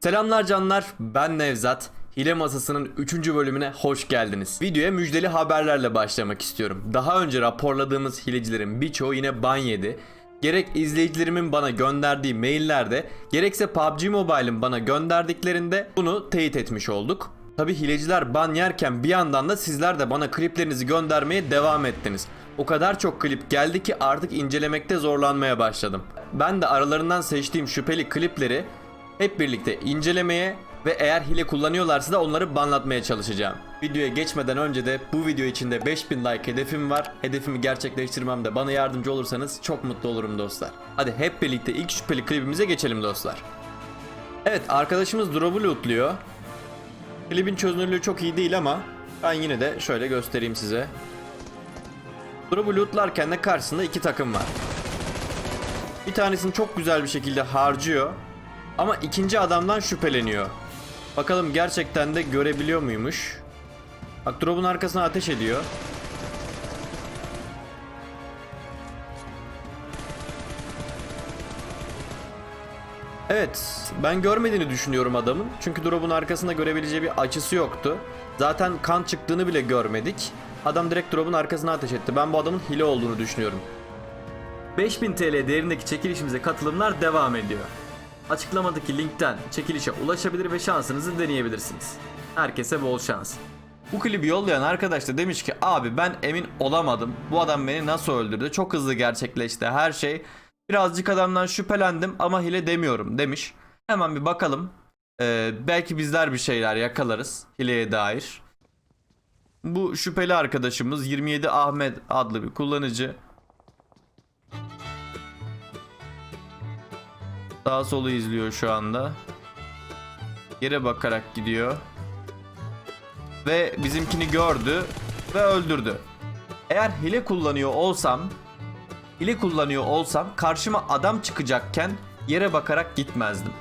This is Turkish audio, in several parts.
Selamlar canlar, ben Nevzat. Hile Masası'nın 3. bölümüne hoş geldiniz. Videoya müjdeli haberlerle başlamak istiyorum. Daha önce raporladığımız hilecilerin birçoğu yine ban yedi. Gerek izleyicilerimin bana gönderdiği maillerde, gerekse PUBG Mobile'ın bana gönderdiklerinde bunu teyit etmiş olduk. Tabi hileciler ban yerken bir yandan da sizler de bana kliplerinizi göndermeye devam ettiniz. O kadar çok klip geldi ki artık incelemekte zorlanmaya başladım. Ben de aralarından seçtiğim şüpheli klipleri hep birlikte incelemeye ve eğer hile kullanıyorlarsa da onları banlatmaya çalışacağım. Videoya geçmeden önce de bu video için de 5000 like hedefim var. Hedefimi gerçekleştirmemde bana yardımcı olursanız çok mutlu olurum dostlar. Hadi hep birlikte ilk şüpheli klibimize geçelim dostlar. Evet arkadaşımız drop'u lootluyor. Klibin çözünürlüğü çok iyi değil ama ben yine de şöyle göstereyim size. Drop'u lootlarken de karşısında iki takım var. Bir tanesini çok güzel bir şekilde harcıyor. Ama ikinci adamdan şüpheleniyor. Bakalım gerçekten de görebiliyor muymuş? Bak drop'un arkasına ateş ediyor. Evet, ben görmediğini düşünüyorum adamın. Çünkü drop'un arkasında görebileceği bir açısı yoktu. Zaten kan çıktığını bile görmedik. Adam direkt drop'un arkasına ateş etti. Ben bu adamın hile olduğunu düşünüyorum. 5000 TL değerindeki çekilişimize katılımlar devam ediyor. Açıklamadaki linkten çekilişe ulaşabilir ve şansınızı deneyebilirsiniz. Herkese bol şans. Bu klibi yollayan arkadaş da demiş ki abi ben emin olamadım. Bu adam beni nasıl öldürdü? Çok hızlı gerçekleşti her şey. Birazcık adamdan şüphelendim ama hile demiyorum demiş. Hemen bir bakalım. Ee, belki bizler bir şeyler yakalarız hileye dair. Bu şüpheli arkadaşımız 27 Ahmet adlı bir kullanıcı. Sağ solu izliyor şu anda. Yere bakarak gidiyor. Ve bizimkini gördü ve öldürdü. Eğer hile kullanıyor olsam, hile kullanıyor olsam karşıma adam çıkacakken yere bakarak gitmezdim.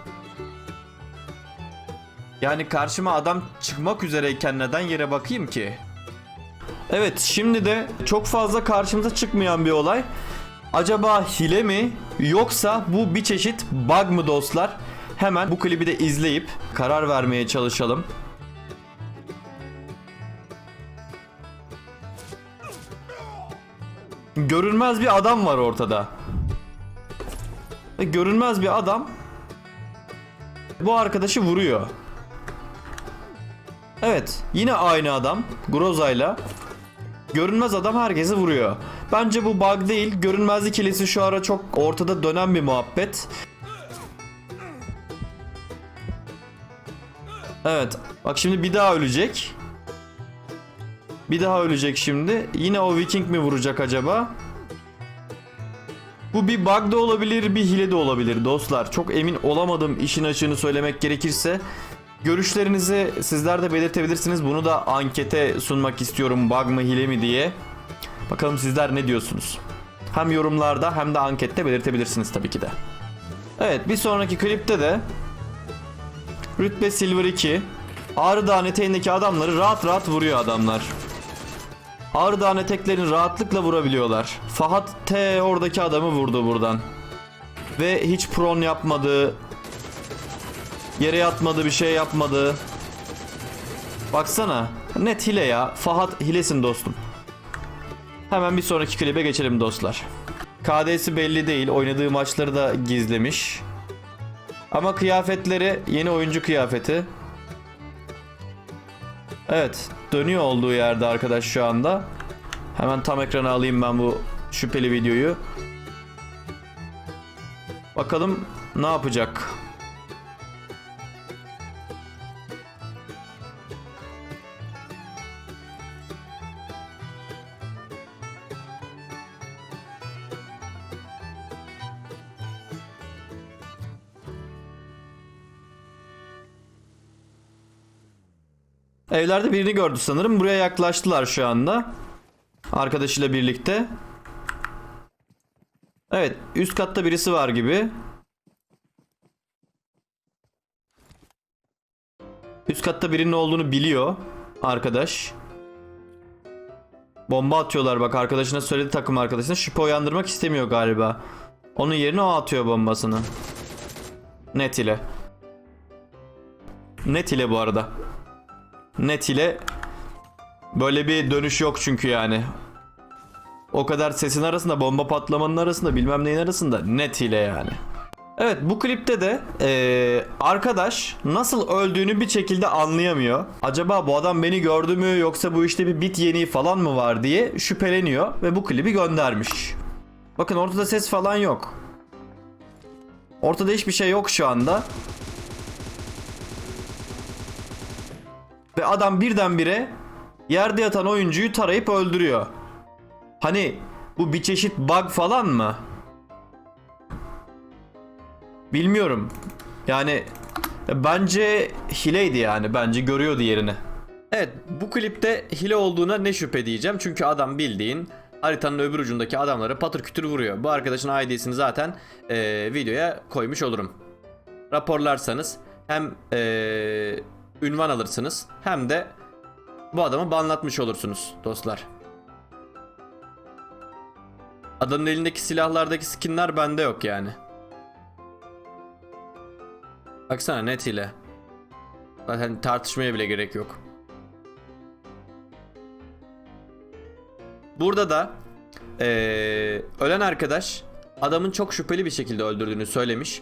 Yani karşıma adam çıkmak üzereyken neden yere bakayım ki? Evet şimdi de çok fazla karşımıza çıkmayan bir olay. Acaba hile mi yoksa bu bir çeşit bug mı dostlar? Hemen bu klibi de izleyip karar vermeye çalışalım. Görünmez bir adam var ortada. Ve görünmez bir adam bu arkadaşı vuruyor. Evet, yine aynı adam Groza'yla Görünmez adam herkesi vuruyor. Bence bu bug değil. Görünmezlik hilesi şu ara çok ortada dönen bir muhabbet. Evet. Bak şimdi bir daha ölecek. Bir daha ölecek şimdi. Yine o Viking mi vuracak acaba? Bu bir bug da olabilir, bir hile de olabilir dostlar. Çok emin olamadım işin açığını söylemek gerekirse. Görüşlerinizi sizler de belirtebilirsiniz. Bunu da ankete sunmak istiyorum bug mı hile mi diye. Bakalım sizler ne diyorsunuz? Hem yorumlarda hem de ankette belirtebilirsiniz tabii ki de. Evet bir sonraki klipte de Rütbe Silver 2 Ağrı Dağı'nın eteğindeki adamları rahat rahat vuruyor adamlar. Ağrı Dağı'nın eteklerini rahatlıkla vurabiliyorlar. Fahat T oradaki adamı vurdu buradan. Ve hiç pron yapmadı. Yere yatmadı bir şey yapmadı. Baksana. Net hile ya. Fahat hilesin dostum. Hemen bir sonraki klibe geçelim dostlar. KD'si belli değil. Oynadığı maçları da gizlemiş. Ama kıyafetleri yeni oyuncu kıyafeti. Evet. Dönüyor olduğu yerde arkadaş şu anda. Hemen tam ekrana alayım ben bu şüpheli videoyu. Bakalım ne yapacak. Evlerde birini gördü sanırım. Buraya yaklaştılar şu anda. Arkadaşıyla birlikte. Evet, üst katta birisi var gibi. Üst katta birinin olduğunu biliyor arkadaş. Bomba atıyorlar bak arkadaşına söyledi takım arkadaşına. Şüphe uyandırmak istemiyor galiba. Onun yerine o atıyor bombasını. Net ile. Net ile bu arada. Net ile böyle bir dönüş yok çünkü yani. O kadar sesin arasında, bomba patlamanın arasında, bilmem neyin arasında net ile yani. Evet bu klipte de eee, arkadaş nasıl öldüğünü bir şekilde anlayamıyor. Acaba bu adam beni gördü mü yoksa bu işte bir bit yeniği falan mı var diye şüpheleniyor ve bu klibi göndermiş. Bakın ortada ses falan yok. Ortada hiçbir şey yok şu anda. Ve adam birdenbire yerde yatan oyuncuyu tarayıp öldürüyor. Hani bu bir çeşit bug falan mı? Bilmiyorum. Yani bence hileydi yani. Bence görüyordu yerini. Evet bu klipte hile olduğuna ne şüphe diyeceğim. Çünkü adam bildiğin haritanın öbür ucundaki adamları patır kütür vuruyor. Bu arkadaşın ID'sini zaten eee, videoya koymuş olurum. Raporlarsanız hem eee, ünvan alırsınız hem de bu adamı banlatmış olursunuz dostlar. Adamın elindeki silahlardaki skinler bende yok yani. Baksana net ile. Zaten tartışmaya bile gerek yok. Burada da eee, ölen arkadaş adamın çok şüpheli bir şekilde öldürdüğünü söylemiş.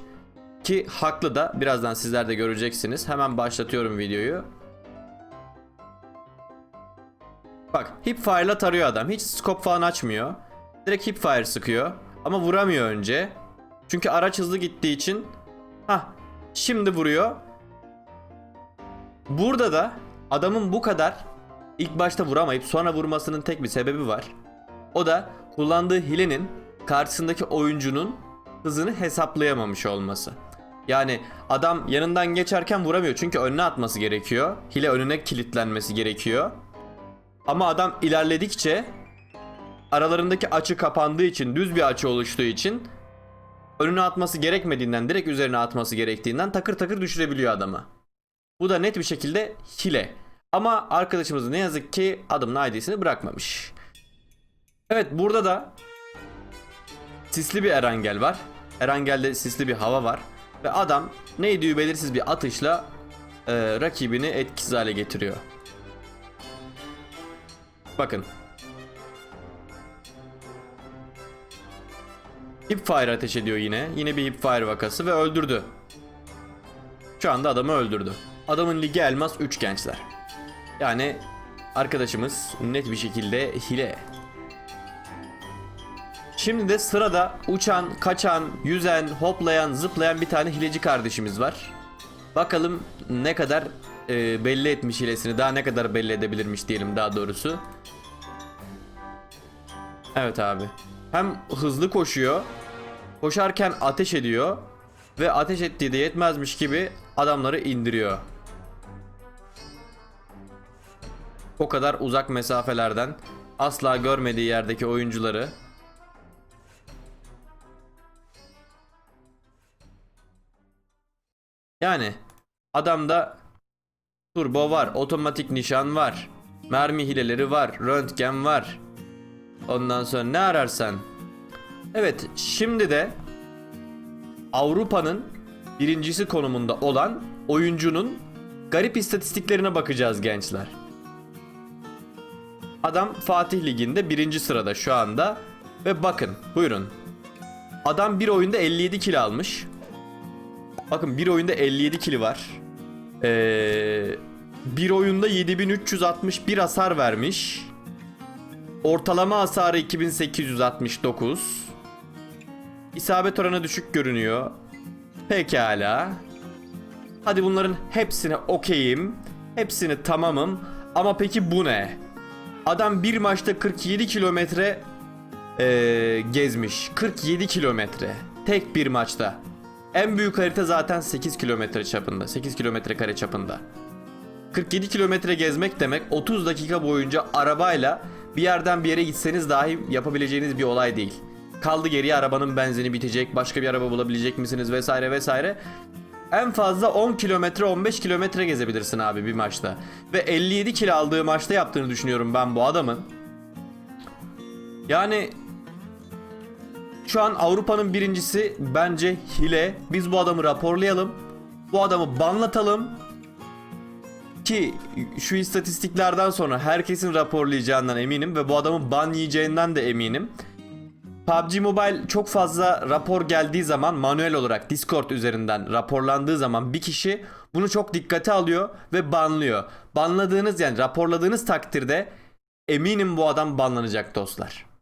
Ki haklı da birazdan sizler de göreceksiniz. Hemen başlatıyorum videoyu. Bak hipfire'la tarıyor adam. Hiç scope falan açmıyor. Direkt hipfire sıkıyor. Ama vuramıyor önce. Çünkü araç hızlı gittiği için. Hah şimdi vuruyor. Burada da adamın bu kadar ilk başta vuramayıp sonra vurmasının tek bir sebebi var. O da kullandığı hilenin karşısındaki oyuncunun hızını hesaplayamamış olması. Yani adam yanından geçerken vuramıyor çünkü önüne atması gerekiyor. Hile önüne kilitlenmesi gerekiyor. Ama adam ilerledikçe aralarındaki açı kapandığı için, düz bir açı oluştuğu için önüne atması gerekmediğinden, direkt üzerine atması gerektiğinden takır takır düşürebiliyor adamı. Bu da net bir şekilde hile. Ama arkadaşımız ne yazık ki adamın ID'sini bırakmamış. Evet burada da sisli bir Erangel var. Erangel'de sisli bir hava var. Ve adam neydi belirsiz bir atışla e, rakibini etkisiz hale getiriyor. Bakın. Hipfire ateş ediyor yine. Yine bir hipfire vakası ve öldürdü. Şu anda adamı öldürdü. Adamın ligi elmas 3 gençler. Yani arkadaşımız net bir şekilde hile. Şimdi de sırada uçan, kaçan, yüzen, hoplayan, zıplayan bir tane hileci kardeşimiz var. Bakalım ne kadar e, belli etmiş hilesini, daha ne kadar belli edebilirmiş diyelim daha doğrusu. Evet abi. Hem hızlı koşuyor, koşarken ateş ediyor ve ateş ettiği de yetmezmiş gibi adamları indiriyor. O kadar uzak mesafelerden asla görmediği yerdeki oyuncuları Yani adamda turbo var, otomatik nişan var, mermi hileleri var, röntgen var. Ondan sonra ne ararsan. Evet, şimdi de Avrupa'nın birincisi konumunda olan oyuncunun garip istatistiklerine bakacağız gençler. Adam Fatih Ligi'nde birinci sırada şu anda. Ve bakın buyurun. Adam bir oyunda 57 kill almış. Bakın bir oyunda 57 kili var. Ee, bir oyunda 7361 hasar vermiş. Ortalama hasarı 2869. İsabet oranı düşük görünüyor. Pekala. Hadi bunların hepsine okeyim. Hepsini tamamım. Ama peki bu ne? Adam bir maçta 47 kilometre ee, gezmiş. 47 kilometre. Tek bir maçta. En büyük harita zaten 8 kilometre çapında. 8 kilometre kare çapında. 47 kilometre gezmek demek 30 dakika boyunca arabayla bir yerden bir yere gitseniz dahi yapabileceğiniz bir olay değil. Kaldı geriye arabanın benzini bitecek, başka bir araba bulabilecek misiniz vesaire vesaire. En fazla 10 kilometre 15 kilometre gezebilirsin abi bir maçta. Ve 57 kilo aldığı maçta yaptığını düşünüyorum ben bu adamın. Yani şu an Avrupa'nın birincisi bence hile. Biz bu adamı raporlayalım. Bu adamı banlatalım. Ki şu istatistiklerden sonra herkesin raporlayacağından eminim ve bu adamın ban yiyeceğinden de eminim. PUBG Mobile çok fazla rapor geldiği zaman manuel olarak Discord üzerinden raporlandığı zaman bir kişi bunu çok dikkate alıyor ve banlıyor. Banladığınız yani raporladığınız takdirde eminim bu adam banlanacak dostlar.